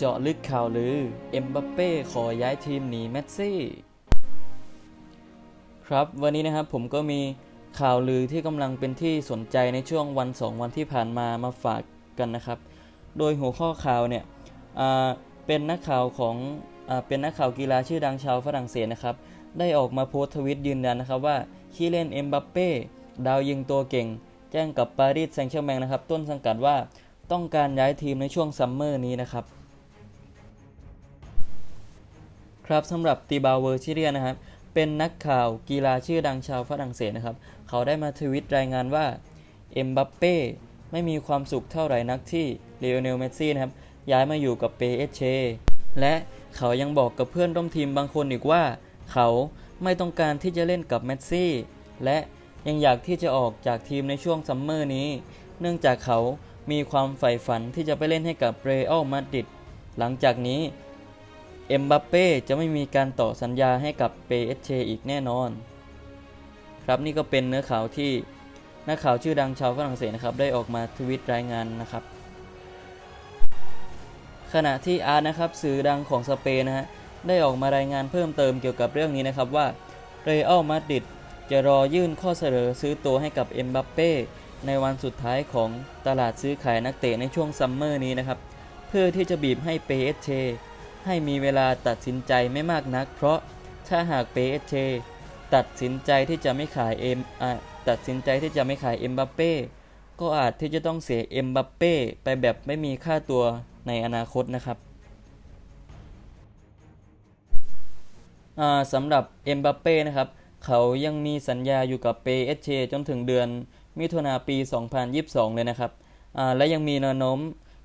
เจาะลึกข่าวลือ เอ็มบัปเป้ขอย้ายทีมหนีเมสซี่ ครับวันนี้นะครับผมก็มีข่าวลือที่กำลังเป็นที่สนใจในช่วงวันสองวันที่ผ่านมามาฝากกันนะครับ โดยหัวข้อข่าวเนี่ยเป็นนักข่าวของอเป็นนักข่าวกีฬาชื่อดังชาวฝรั่งเศสนะครับ ได้ออกมาโพสต์ทวิตยืนยันนะครับว่าคีเลนเอ็มบัปเป้ดาวยิงตัวเก่ง แจ้งกับปารีสแซงต์แชร์แมงนะครับ ต้นสังกัดว่าต้องการย้ายทีมในช่วงซัมเมอร์นี้นะครับ ครับสำหรับตีบาเวอร์ชิเรียนะครับ เป็นนักข่าวกีฬาชื่อดังชาวฝรั่งเศสนะครับ เขาได้มาทวิตรายงานว่าเอ็มบัปเป้ไม่มีความสุขเท่าไหร่นักที่เลโอเนลเมสซี่นะครับ ย้ายมาอยู่กับเปเอเชและเขายังบอกกับเพื่อนร่วมทีมบางคนอีกว่า เขาไม่ต้องการที่จะเล่นกับเมสซี่และยังอยากที่จะออกจากทีมในช่วงซัมเมอร์นี้ เนื่องจากเขามีความใฝ่ฝันที่จะไปเล่นให้กับเรอัลมาดริดหลังจากนี้ เอ็มบัปเป้จะไม่มีการต่อสัญญาให้กับเปเอชอีกแน่นอน ครับนี่ก็เป็นเนื้อข่าวที่นักข่าวชื่อดังชาวฝรั่งเศสนะครับได้ออกมาทวิตรายงานนะครับ ขณะที่อาร์ตนะครับสื่อดังของสเปนนะฮะได้ออกมารายงานเพิ่มเติมเกี่ยวกับเรื่องนี้นะครับว่าเรอัลมาดริดจะรอยื่นข้อเสนอซื้อตัวให้กับเอ็มบัปเป้ในวันสุดท้ายของตลาดซื้อขายนักเตะในช่วงซัมเมอร์นี้นะครับ เพื่อที่จะบีบให้เปเอช ให้มีเวลาตัดสินใจไม่มากนัก เพราะถ้าหากเปเอชตัดสินใจที่จะไม่ขายเอ็มตัดสินใจที่จะไม่ขายเอ็มบัปเป้ก็อาจที่จะต้องเสียเอ็มบัปเป้ไปแบบไม่มีค่าตัวในอนาคตนะครับสำหรับเอ็มบัปเป้นะครับเขายังมีสัญญาอยู่กับเปเอชจนถึงเดือนมิถุนาปี 2022 เลยนะครับและยังมีแนวโน้ม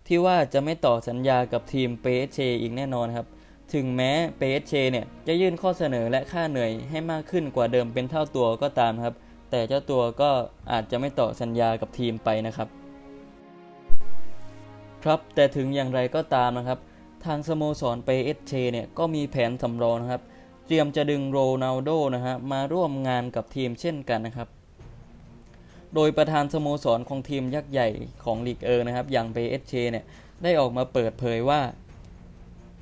ที่ว่าจะไม่ต่อสัญญากับทีมเปเชอีกแน่นอนครับ ถึงแม้เปเชเนี่ยจะยื่นข้อเสนอและค่าเหนื่อยให้มากขึ้นกว่าเดิมเป็นเท่าตัวก็ตามครับ แต่เจ้าตัวก็อาจจะไม่ต่อสัญญากับทีมไปนะครับ ครับแต่ถึงอย่างไรก็ตามนะครับ ทางสโมสรเปเชเนี่ยก็มีแผนสำรองนะครับ เตรียมจะดึงโรนัลโดนะฮะมาร่วมงานกับทีมเช่นกันนะครับ โดยประธานสโมสรของทีมยักษ์ใหญ่ของลีกเออนะครับ อย่างเปเชเนี่ยได้ออกมาเปิดเผยว่า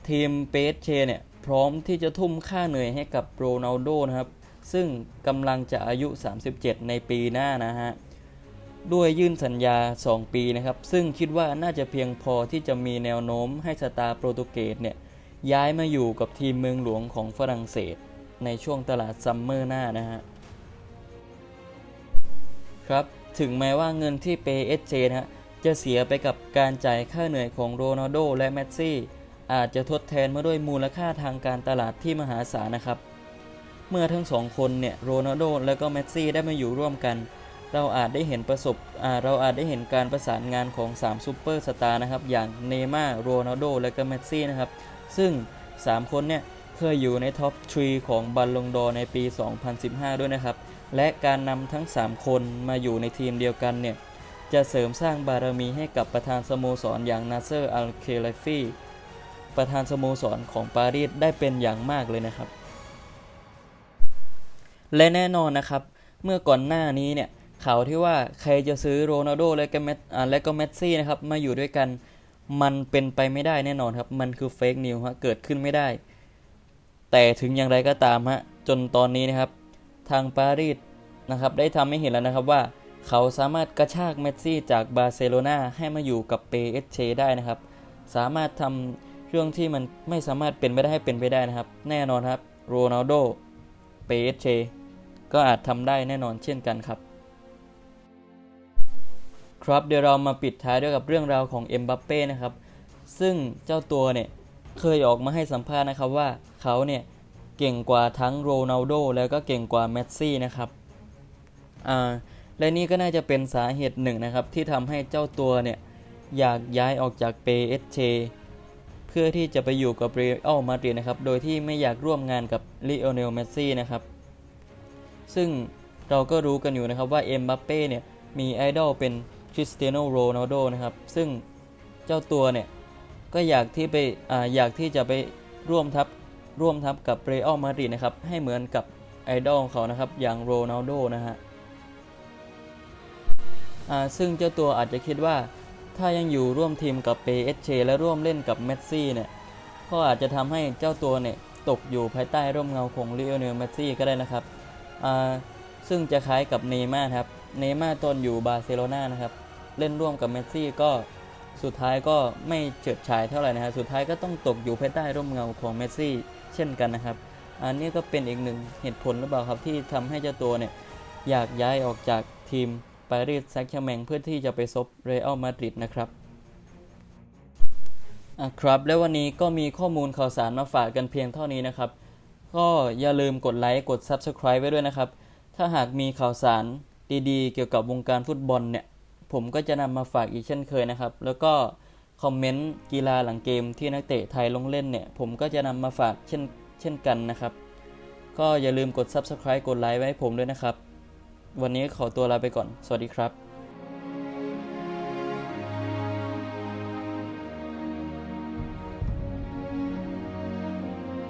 ทีมเปเชเนี่ยพร้อมที่จะทุ่มค่าเหนื่อยให้กับโรนัลโดนะครับ ซึ่งกำลังจะอายุ 37 ในปีหน้านะฮะด้วยยื่นสัญญา 2 ปีนะครับ ซึ่งคิดว่าน่าจะเพียงพอที่จะมีแนวโน้มให้สตาร์โปรตุเกสเนี่ยย้ายมาอยู่กับทีมเมืองหลวงของฝรั่งเศส ในช่วงตลาดซัมเมอร์หน้านะฮะ ครับ ถึงแม้ว่าเงินที่เปเอสเจนะฮะจะเสียไปกับการจ่ายค่าเหนื่อยของโรนัลโดและเมสซี่ อาจจะทดแทนมาด้วยมูลค่าทางการตลาดที่มหาศาลนะครับ เมื่อทั้งสองคนเนี่ยโรนัลโดและก็เมสซี่ได้มาอยู่ร่วมกัน เราอาจได้เห็นประสบเราอาจได้เห็นการประสานงานของ3ซูเปอร์สตาร์นะครับอย่างเนม่าโรนัลโดและก็เมสซี่นะครับซึ่ง 3 คนเนี่ยเคยอยู่ในท็อปทรีของบัลลงดอในปี 2015 ด้วยนะครับ และการนำทั้ง 3 คนมาอยู่ในทีมเดียวกันเนี่ย จะเสริมสร้างบารมีให้กับประธานสโมสรอย่างนาเซอร์อัลเคลฟีประธานสโมสรของปารีสได้เป็นอย่างมากเลยนะครับ และแน่นอนนะครับ เมื่อก่อนหน้านี้เนี่ยข่าวที่ว่าใครจะซื้อโรนัลโดและก็เมสอ่าและก็เมสซี่นะครับมาอยู่ด้วยกัน มันเป็นไปไม่ได้แน่นอนครับ มันคือเฟกนิวฮะเกิดขึ้นไม่ได้ แต่ถึงอย่างไรก็ตามฮะจนตอนนี้นะครับ ทางปารีสนะครับได้ทำให้เห็นแล้วนะครับว่าเขาสามารถกระชากเมสซี่จากบาร์เซโลนาให้มาอยู่กับเปเอชได้นะครับ สามารถทำเรื่องที่มันไม่สามารถเป็นไปได้ให้เป็นไปได้นะครับ แน่นอนครับโรนัลโดเปเอชก็อาจทำได้แน่นอนเช่นกันครับ ครับเดี๋ยวเรามาปิดท้ายด้วยกับเรื่องราวของเอ็มบัปเป้นะครับ ซึ่งเจ้าตัวเนี่ยเคยออกมาให้สัมภาษณ์นะครับว่าเขาเนี่ย เก่งกว่าทั้งโรนัลโดแล้วก็เก่งกว่าเมสซี่นะครับอ่าและนี่ก็น่าจะเป็นสาเหตุหนึ่งนะครับ ที่ทำให้เจ้าตัวเนี่ย อยากย้ายออกจากเปเอเชเพื่อที่จะไปอยู่กับเรอัลมาดริดนะครับ โดยที่ไม่อยากร่วมงานกับลิโอเนลเมสซี่นะครับ ซึ่งเราก็รู้กันอยู่นะครับว่าเอ็มบัปเป้เนี่ยมีไอดอลเป็นคริสเตียโนโรนัลโดนะครับ ซึ่งเจ้าตัวเนี่ยก็อยากที่ไปอ่าอยากที่จะไปร่วมทัพ ร่วมทัพกับเรอัลมาดริดนะครับ ให้เหมือนกับไอดอลของเขานะครับ อย่างโรนัลโดนะฮะซึ่งเจ้าตัวอาจจะคิดว่า ถ้ายังอยู่ร่วมทีมกับเปเอชเชและร่วมเล่นกับเมสซี่เนี่ย ก็อาจจะทำให้เจ้าตัวเนี่ยตกอยู่ภายใต้ร่มเงาของลิโอเนลเมสซี่ก็ได้นะครับ ซึ่งจะคล้ายกับเนย์ม่าครับ เนย์ม่าตอนอยู่บาร์เซโลนานะครับ เล่นร่วมกับเมสซี่ก็สุดท้ายก็ไม่เฉิดฉายเท่าไหร่นะฮะ สุดท้ายก็ต้องตกอยู่ภายใต้ร่มเงาของเมสซี่ เช่นกันนะครับ อันนี้ก็เป็นอีกหนึ่งเหตุผลหรือเปล่าครับที่ทำให้เจ้าตัวเนี่ยอยากย้ายออกจากทีมปารีสแซงต์แชร์แมงเพื่อที่จะไปซบเรอัลมาดริดนะครับอะครับ แล้ววันนี้ก็มีข้อมูลข่าวสารมาฝากกันเพียงเท่านี้นะครับ ก็อย่าลืมกดไลค์กด Subscribe ไว้ด้วยนะครับ ถ้าหากมีข่าวสารดีๆ เกี่ยวกับวงการฟุตบอลเนี่ย ผมก็จะนำมาฝากอีกเช่นเคยนะครับ แล้วก็ คอมเมนต์กีฬาหลังเกมที่นักเตะไทยลงเล่นเนี่ย ผมก็จะนำมาฝากเช่นเช่นกันนะครับ ก็อย่าลืมกด Subscribe กดไลค์ไว้ให้ผมด้วยนะครับ วันนี้ขอตัวลาไปก่อน สวัสดีครับ